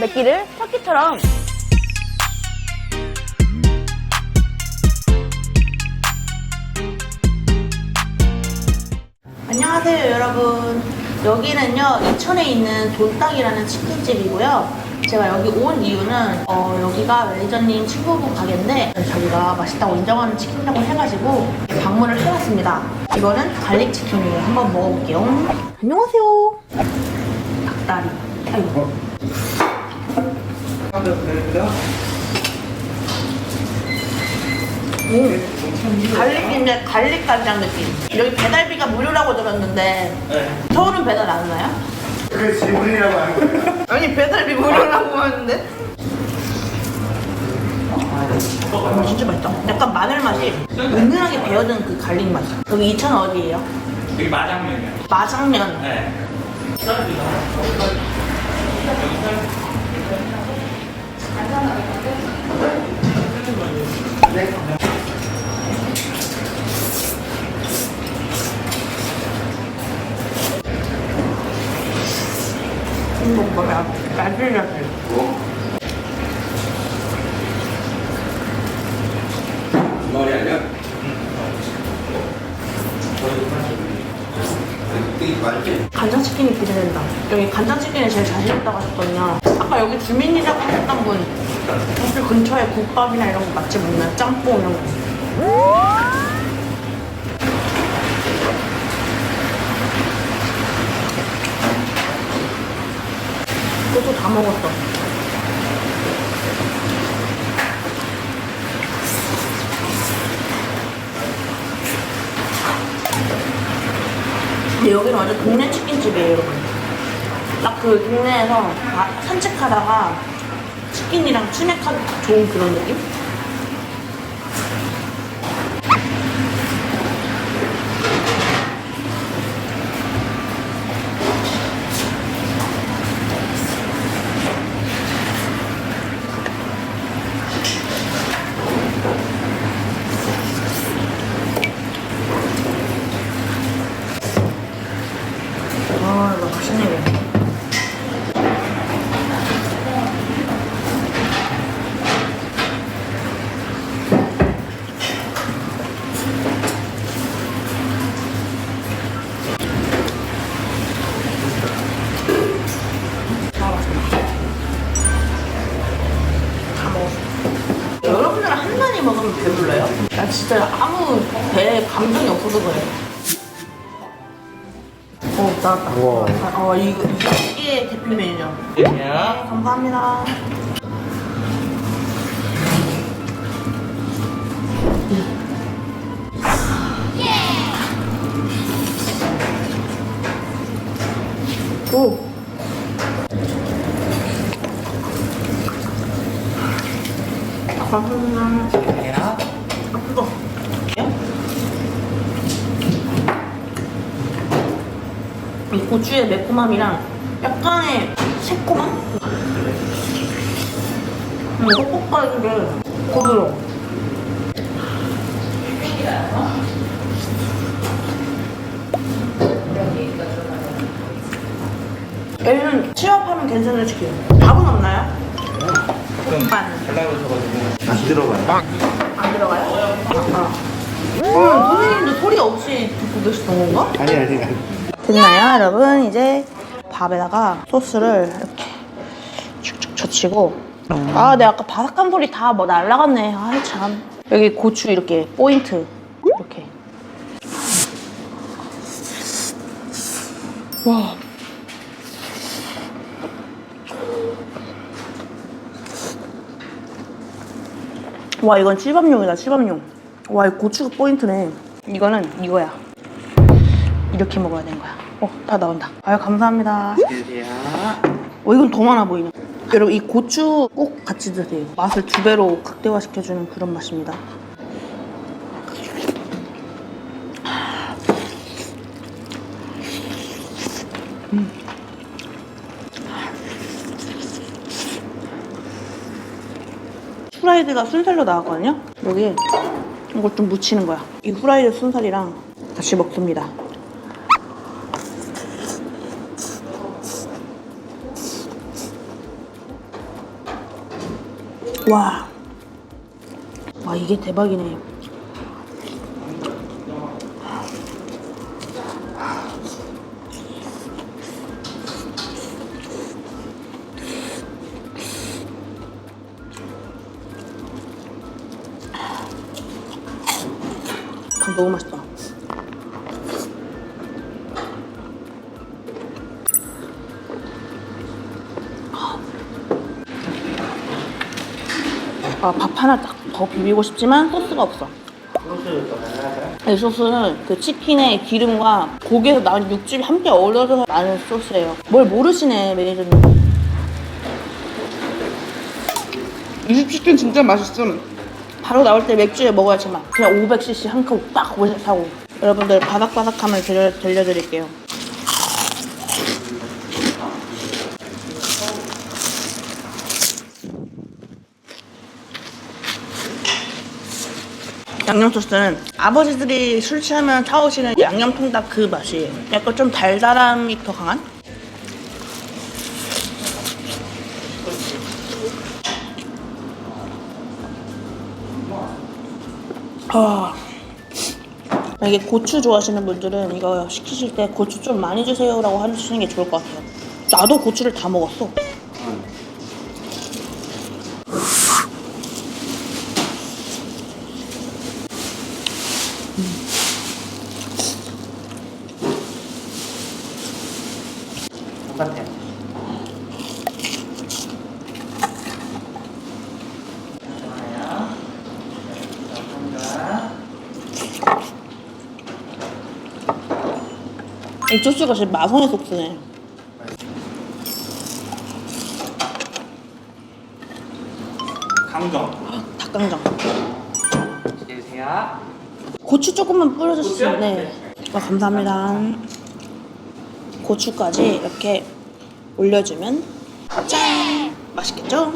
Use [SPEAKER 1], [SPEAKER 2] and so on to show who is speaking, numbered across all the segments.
[SPEAKER 1] 맵기를 터키처럼. 안녕하세요 여러분. 여기는요 이천에 있는 돌딱이라는 치킨집이고요. 제가 여기 온 이유는 어, 여기가 매니저님 친구분 가게인데 자기가 맛있다고 인정하는 치킨이라고 해가지고 방문을 해봤습니다. 이거는 갈릭 치킨이에요 한번 먹어볼게요. 안녕하세요. 닭다리. 아이고. 음, 갈릭인데 갈릭 간장 느낌. 여기 배달비가 무료라고 들었는데
[SPEAKER 2] 네.
[SPEAKER 1] 서울은 배달 안 하나요?
[SPEAKER 2] 그게 질문이라고 하는 거예요.
[SPEAKER 1] 아니 배달비 무료라고 하는데. 음, 진짜 맛있다. 약간 마늘 맛이 은은하게 배어든 그 갈릭 맛. 여기 이천 어디예요?
[SPEAKER 3] 여기 마장면이요.
[SPEAKER 1] 마장면.
[SPEAKER 3] 네.
[SPEAKER 1] 이거 뭐야? 야들야들.
[SPEAKER 4] 머리 아니야? 되게 맛있지?
[SPEAKER 1] 간장치킨이 기대된다. 여기 간장치킨이 제일 자신 있다고 하셨거든요. 아까 여기 주민이라고 하셨던 분, 사실 근처에 국밥이나 이런 거 맛집 없나요? 짬뽕 이런 거. 그것도 다 먹었어. 근데 여기는 완전 동네 치킨집이에요, 여러분. 딱그 동네에서 아, 산책하다가 치킨이랑 딱 좋은 그런 느낌? 먹었어. 여러분들 한 마리 먹으면 배불러요? 나 진짜 아무 배에 감정이 없어서 그래. 어, 나왔다. 어, 이거, 이게 대표 메뉴죠. 네, 감사합니다. 오. 감사합니다. 아, 뜨거. 이 고추의 매콤함이랑 약간의 새콤함? 음, 뻑뻑하게 부드러워. 얘는 취업하면 괜찮은 치킨. 밥은 없나요? 반.
[SPEAKER 3] 하셔가지고.
[SPEAKER 2] 안 들어가요.
[SPEAKER 1] 안 들어가요? 아. 어, 선생님도 소리 없이 듣고 계시던 건가?
[SPEAKER 2] 아니, 아니, 아니.
[SPEAKER 1] 됐나요, 여러분? 이제 밥에다가 소스를 이렇게 축축 젖히고 아, 내가 아까 바삭한 소리 다 뭐 날라갔네. 아, 참. 여기 고추 이렇게 포인트 이렇게. 와. 와, 이건 칠밥용이다, 칠밥용. 와, 이 고추가 포인트네. 이거는 이거야. 이렇게 먹어야 되는 거야. 어, 다 나온다. 아유, 감사합니다. 어, 이건 더 많아 보이네. 여러분, 이 고추 꼭 같이 드세요. 맛을 두 배로 극대화시켜주는 그런 맛입니다. 음. 후라이드가 순살로 나왔거든요? 여기에 이걸 좀 묻히는 거야. 이 후라이드 순살이랑 같이 먹습니다. 와. 와, 이게 대박이네. 밥 너무 맛있다. 아, 밥 하나 딱 더 비비고 싶지만 소스가 없어. 이 소스는 그 치킨의 기름과 고기에서 나온 육즙이 함께 어우러져서 나는 소스예요. 뭘 모르시네, 매니저님.
[SPEAKER 5] 이 치킨 진짜 맛있어.
[SPEAKER 1] 바로 나올 때 맥주에 먹어야지 막 그냥 500cc 한컵딱 하고 여러분들 바삭바삭함을 들려, 들려드릴게요 양념 소스는 아버지들이 술 취하면 타오시는 양념 통닭 그 맛이에요 약간 좀 달달함이 더 강한? 아. 만약에 고추 좋아하시는 분들은 이거 시키실 때 고추 좀 많이 주세요라고 하시는 게 좋을 것 같아요. 나도 고추를 다 먹었어.
[SPEAKER 3] 똑같아요. 좋아요.
[SPEAKER 1] 이 소스가 진짜 마성의 소스네.
[SPEAKER 3] 강정.
[SPEAKER 1] 닭강정.
[SPEAKER 3] 드세요.
[SPEAKER 1] 고추 조금만 뿌려주시면 네. 아, 감사합니다. 고추까지 이렇게 올려주면 짠! 맛있겠죠?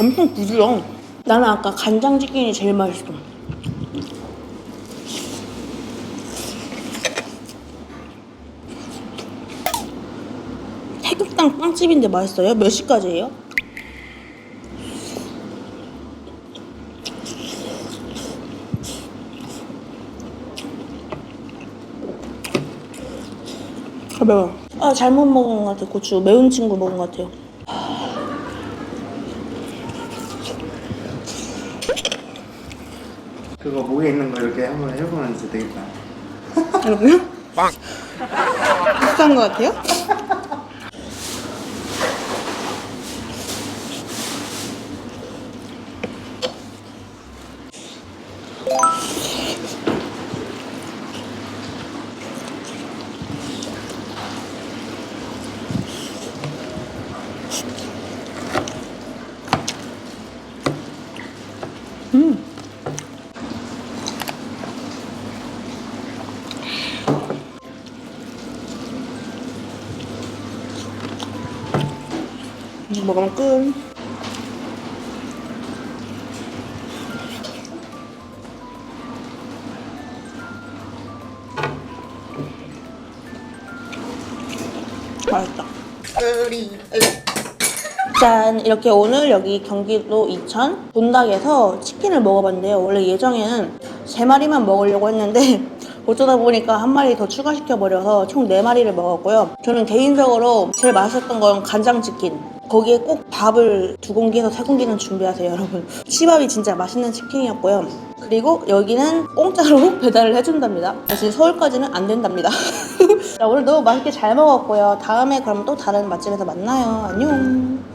[SPEAKER 1] 엄청 부드러워. 나는 아까 간장 치킨이 제일 맛있어. 태극당 빵집인데 맛있어요? 몇 시까지예요? 아 매워. 아 잘못 먹은 것 같아 고추. 매운 친구 먹은 것 같아요.
[SPEAKER 2] 그거 목에 있는 거 이렇게 한번 해보면 진짜 되겠다.
[SPEAKER 1] 여러분? 빵. 비슷한 것 같아요? 먹으면 끝. 맛있다. 짠! 이렇게 오늘 여기 경기도 이천 본닭에서 치킨을 먹어봤는데요. 원래 예정에는 세 마리만 먹으려고 했는데 어쩌다 보니까 한 마리 더 추가시켜버려서 총 네 마리를 먹었고요. 저는 개인적으로 제일 맛있었던 건 간장치킨. 거기에 꼭 밥을 두 공기에서 세 공기는 준비하세요, 여러분. 치밥이 진짜 맛있는 치킨이었고요. 그리고 여기는 공짜로 배달을 해준답니다. 사실 서울까지는 안 된답니다. 자, 오늘 너무 맛있게 잘 먹었고요. 다음에 그럼 또 다른 맛집에서 만나요. 안녕.